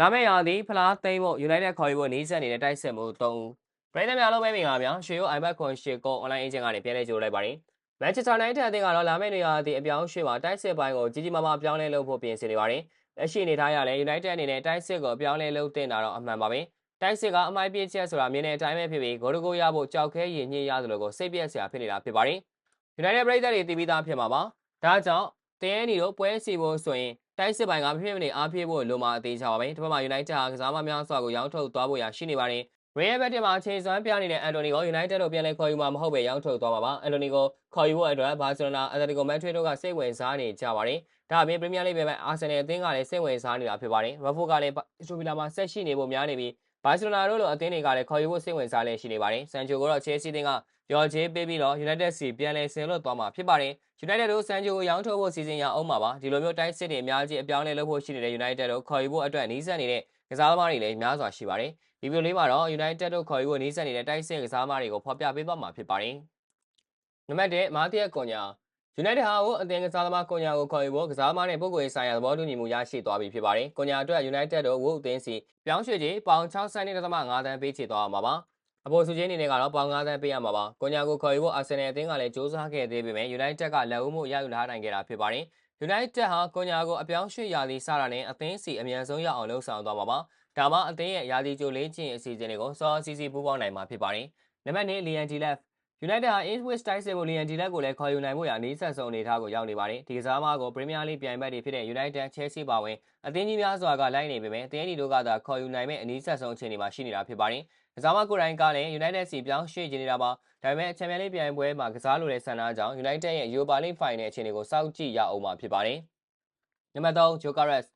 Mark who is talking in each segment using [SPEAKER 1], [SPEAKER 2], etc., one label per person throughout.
[SPEAKER 1] လာမယ့်ရာသီဖလားသိမ်းဖို့ United ခေါ်ယူဖို့နီးစပ်နေတဲ့တိုက်စစ်မှု3ဦးပြည်သက်များလုံးပဲမင်္ဂလာဗျာရွှေရိုး iPad ခွန်ရှေကို online agent ကနေပြန်လဲကြိုလိုက်ပါတယ် Manchester United အသင်းကတော့လာမယ့်နေရာသည့်အပြောင်းရွှေ့မှာတိုက်စစ်ပိုင်းကိုကြီးကြီးမားမားပြောင်းလဲလုပ်ဖို့ပြင်ဆင်နေပါတယ်လက်ရှိအနေထားရလဲ United အနေနဲ့တိုက်စစ်ကိုပြောင်းလဲလုပ်တင်တာတော့အမှန်ပါပဲတိုက်စစ်ကအမိုက်ပြည့်ချက်ဆိုတာမြင်တဲ့အတိုင်းပဲဖြစ်ပြီးဂိုးတကိုရဖို့ကြောက်ခဲရည်ညှိရသလိုကိုစိတ်ပြက်စရာဖြစ်နေတာဖြစ်ပါတယ် United ပြည်သက်တွေတည်ပြီးသားဖြစ်မှာပါဒါကြောင့်တင်းနီတို့ပွဲစီဖို့ဆိုရင် တိုက်စစ်ပိုင်းကဖြစ်ဖြစ်နေအားဖြည့်ဖို့လိုမှအသေးချပါပဲဒီဘက်မှာ United ဟာကစားမများစွာကိုရောင်းထုတ်သွားဖို့ရရှိနေပါတယ် Real Betis မှာချိန်စွမ်းပြနေတဲ့အန်တိုနီကို United တို့ပြန်လဲခေါ်ယူမှာမဟုတ်ပဲရောင်းထုတ်သွားမှာပါအန်တိုနီကိုခေါ်ယူဖို့အတွက်ဘာစီလိုနာအက်တလတီကိုမန်ထရီတို့ကစိတ်ဝင်စားနေကြပါတယ်ဒါအပြင် Premier League ပဲအာဆင်နယ်အသင်းကလည်းစိတ်ဝင်စားနေတာဖြစ်ပါတယ်ရဖိုကလည်းစတိုဗီလာမှာဆက်ရှိနေဖို့များနေပြီး ဘာစီလိုနာတို့လိုအသင်းတွေကလည်းခေါ်ယူဖို့စိတ်ဝင်စားလည်ရှိနေပါတယ်ဆန်ချိုကိုတော့ Chelsea အသင်းကရော်ချေးပေးပြီးတော့ United စီပြန်လဲဆင်လွတ်သွားမှာဖြစ်ပါတယ် United တို့ဆန်ချိုကိုရောင်းထုတ်ဖို့စီစဉ်ရအောင်ပါပါဒီလိုမျိုးတိုက်စစ်တွေအများကြီးအပြောင်းလဲလုပ်ဖို့ရှိနေတဲ့ United တို့ခေါ်ယူဖို့အတွက်နီးစပ်နေတဲ့ကစားသမားတွေလည်းများစွာရှိပါတယ်ဒီဗီဒီယိုလေးမှာတော့ United တို့ခေါ်ယူဖို့နီးစပ်နေတဲ့တိုက်စစ်ကစားသမားတွေကိုဖော်ပြပေးသွားမှာဖြစ်ပါတယ်နံပါတ်1မာတီယက်ကွန်ညာ United ဟာအသင်းကစားသမားကွန်ညာကိုခေါ်ယူဖို့ကစားသမားနဲ့ပုဂ္ဂိုလ်ရေးဆိုင်ရာသဘောတူညီမှုရရှိသွားပြီဖြစ်ပါတယ်ကွန်ညာအတွက် United တို့ဝုတ်အသင်းစီပြောင်းရွှေ့ခြင်းပေါင်62.5တန်းပေးချေသွားမှာပါအပေါ်စုချင်းအနေနဲ့ကတော့ပေါင်9တန်းပေးရမှာပါ။ကွန်ညာကိုခေါ်ယူဖို့အာဆင်နယ်အသင်းကလည်းစ조사ခဲ့သေးပေမဲ့ United ကလက်ဦးမှုရယူလာနိုင်ခဲ့တာဖြစ်ပါတယ်။ United ဟာကွန်ညာကိုအပြောင်းရွှေ့ရာသီစတာနဲ့အသင်းစီအမြန်ဆုံးရအောင်လှုပ်ဆောင်သွားမှာပါ။ဒါမှအသင်းရဲ့ရာသီကြိုလေးချင်းအစီအစဉ်တွေကိုစောစီစီပူးပေါင်းနိုင်မှာဖြစ်ပါတယ်။နံပါတ်2 Lian Dilaf United ဟာ Ipswich တိုက်စစ်မှု Lian Dilaf ကိုလည်းခေါ်ယူနိုင်မှုရအနည်းဆက်ဆုံးအနေအထားကိုရောက်နေပါတယ်။ဒီကစားသမားကို Premier League ပြိုင်ဘက်တွေဖြစ်တဲ့ United, Chelsea ပါဝင်အသင်းကြီးများစွာကလိုက်နေပေမဲ့အသင်းဒီတို့ကသာခေါ်ယူနိုင်မဲ့အနည်းဆက်ဆုံးအခြေအနေမှာရှိနေတာဖြစ်ပါတယ်။ကစားမကိုယ်တိုင်ကလည်း United စီပြောင်းရွှေ့ခြင်းနေတာပါဒါပေမဲ့ချန်ပီယံလိပြိုင်ပွဲမှာကစားလိုတဲ့ဆန္ဒကြောင့် United ရဲ့ Europa League Final အခြေအနေကိုစောင့်ကြည့်ရအောင်မှာဖြစ်ပါတယ်နံပါတ်3 Jokeres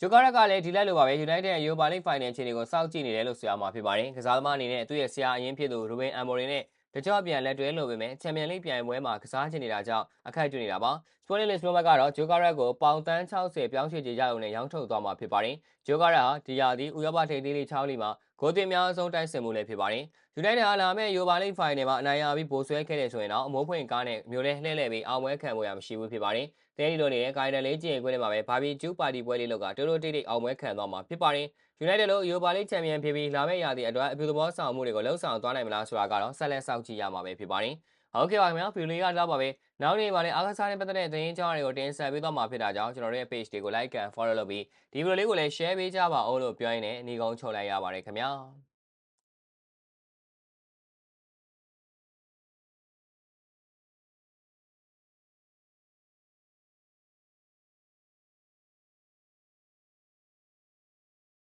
[SPEAKER 1] Jokeres ကလည်းဒီလက်လိုပါပဲ United ရဲ့ Europa League Final အခြေအနေကိုစောင့်ကြည့်နေတယ်လို့ဆိုရမှာဖြစ်ပါတယ်ကစားသမားအနေနဲ့သူ့ရဲ့ဆရာအရင်ဖြစ်သူ Ruben Amorim နဲ့ တကြော့ပြန်လက်တွဲလို့ပေမဲ့ချန်ပီယံလိပြိုင်ပွဲမှာကစားချင်နေတာကြောင့်အခက်တွေ့နေတာပါ Sporting Lisbon ကတော့ Jokeres ကိုပေါင်တန်း60ပြောင်းရွှေ့ကြရအောင်နဲ့ရောင်းထုတ်သွားမှာဖြစ်ပါတယ် Jokeres ဟာဒီရာသီဥရောပထိပ်သီးလိ6လီမှာဂိုးတင်များဆုံးတိုက်စစ်မှုလည်းဖြစ်ပါတယ်။ United ဟာလာမယ့် Europa League Final မှာအနိုင်ရပြီးပိုဆွဲခဲ့တဲ့ဆိုရင်တော့အမိုးဖွင့်ကားနဲ့မျိုးလဲလှည့်လည်ပြီးအောင်ပွဲခံဖို့ရမရှိဘူးဖြစ်ပါတယ်။တဲလီလိုနေတဲ့ကိုင်တယ်လေးကျင်ခွင့်ထဲမှာပဲဘာဘီကျူးပါတီပွဲလေးလောက်ကတိုးတိုးတိတ်တိတ်အောင်ပွဲခံသွားမှာဖြစ်ပါတယ်။ United လို့ Europa League Champion ဖြစ်ပြီးလာမယ့်ရာသီအတွက်အပြုသဘောဆောင်မှုတွေကိုလှုပ်ဆောင်သွားနိုင်မလားဆိုတာကတော့ဆက်လက်စောင့်ကြည့်ရမှာပဲဖြစ်ပါတယ်။ဟုတ်ကဲ့ပါခင်ဗျာဗီဒီယိုလေးကတော့ပါပဲ။နောက်နေ့မှာလည်းအားကစားနဲ့ပတ်သက်တဲ့သတင်းကြောင်းတွေကိုတင်ဆက်ပေးသွားမှာဖြစ်တာကြောင့်ကျွန်တော်တို့ရဲ့ page တွေကို like and follow လုပ်ပြီးဒီဗီဒီယိုလေးကိုလည်း share ပေးကြပါဦးလို့ပြောရင်းနဲ့အနီကုန်းချုပ်လိုက်ရပါတယ်ခင်ဗျာ။